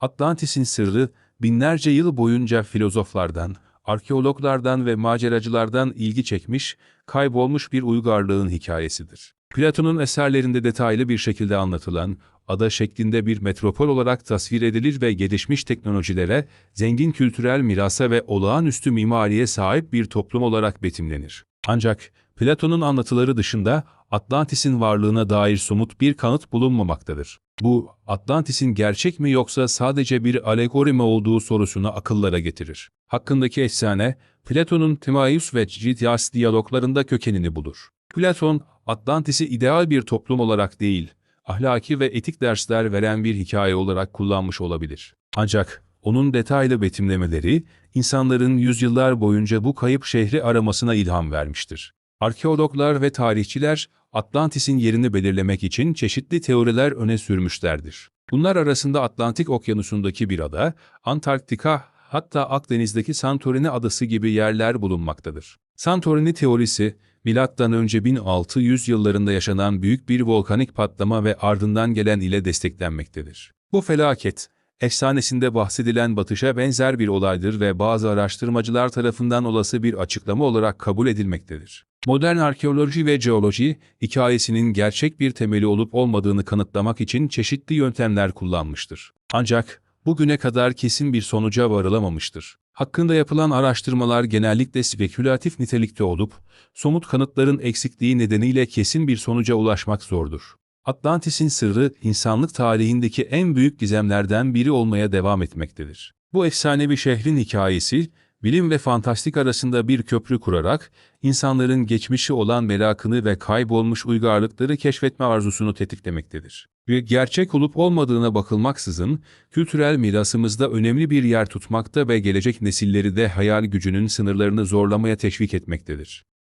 Atlantis'in sırrı binlerce yıl boyunca filozoflardan, arkeologlardan ve maceracılardan ilgi çekmiş, kaybolmuş bir uygarlığın hikayesidir. Platon'un eserlerinde detaylı bir şekilde anlatılan, ada şeklinde bir metropol olarak tasvir edilir ve gelişmiş teknolojilere, zengin kültürel mirasa ve olağanüstü mimariye sahip bir toplum olarak betimlenir. Ancak Platon'un anlatıları dışında Atlantis'in varlığına dair somut bir kanıt bulunmamaktadır. Bu, Atlantis'in gerçek mi yoksa sadece bir alegori mi olduğu sorusunu akıllara getirir. Hakkındaki efsane, Platon'un Timaeus ve Critias diyaloglarında kökenini bulur. Platon, Atlantis'i ideal bir toplum olarak değil, ahlaki ve etik dersler veren bir hikaye olarak kullanmış olabilir. Ancak onun detaylı betimlemeleri, insanların yüzyıllar boyunca bu kayıp şehri aramasına ilham vermiştir. Arkeologlar ve tarihçiler, Atlantis'in yerini belirlemek için çeşitli teoriler öne sürmüşlerdir. Bunlar arasında Atlantik Okyanusu'ndaki bir ada, Antarktika, hatta Akdeniz'deki Santorini adası gibi yerler bulunmaktadır. Santorini teorisi, milattan önce 1600 yıllarında yaşanan büyük bir volkanik patlama ve ardından gelen ile desteklenmektedir. Bu felaket, efsanesinde bahsedilen batışa benzer bir olaydır ve bazı araştırmacılar tarafından olası bir açıklama olarak kabul edilmektedir. Modern arkeoloji ve jeoloji, hikayesinin gerçek bir temeli olup olmadığını kanıtlamak için çeşitli yöntemler kullanmıştır. Ancak bugüne kadar kesin bir sonuca varılamamıştır. Hakkında yapılan araştırmalar genellikle spekülatif nitelikte olup, somut kanıtların eksikliği nedeniyle kesin bir sonuca ulaşmak zordur. Atlantis'in sırrı, insanlık tarihindeki en büyük gizemlerden biri olmaya devam etmektedir. Bu efsanevi şehrin hikayesi, bilim ve fantastik arasında bir köprü kurarak, insanların geçmişi olan merakını ve kaybolmuş uygarlıkları keşfetme arzusunu tetiklemektedir. Ve gerçek olup olmadığına bakılmaksızın, kültürel mirasımızda önemli bir yer tutmakta ve gelecek nesilleri de hayal gücünün sınırlarını zorlamaya teşvik etmektedir.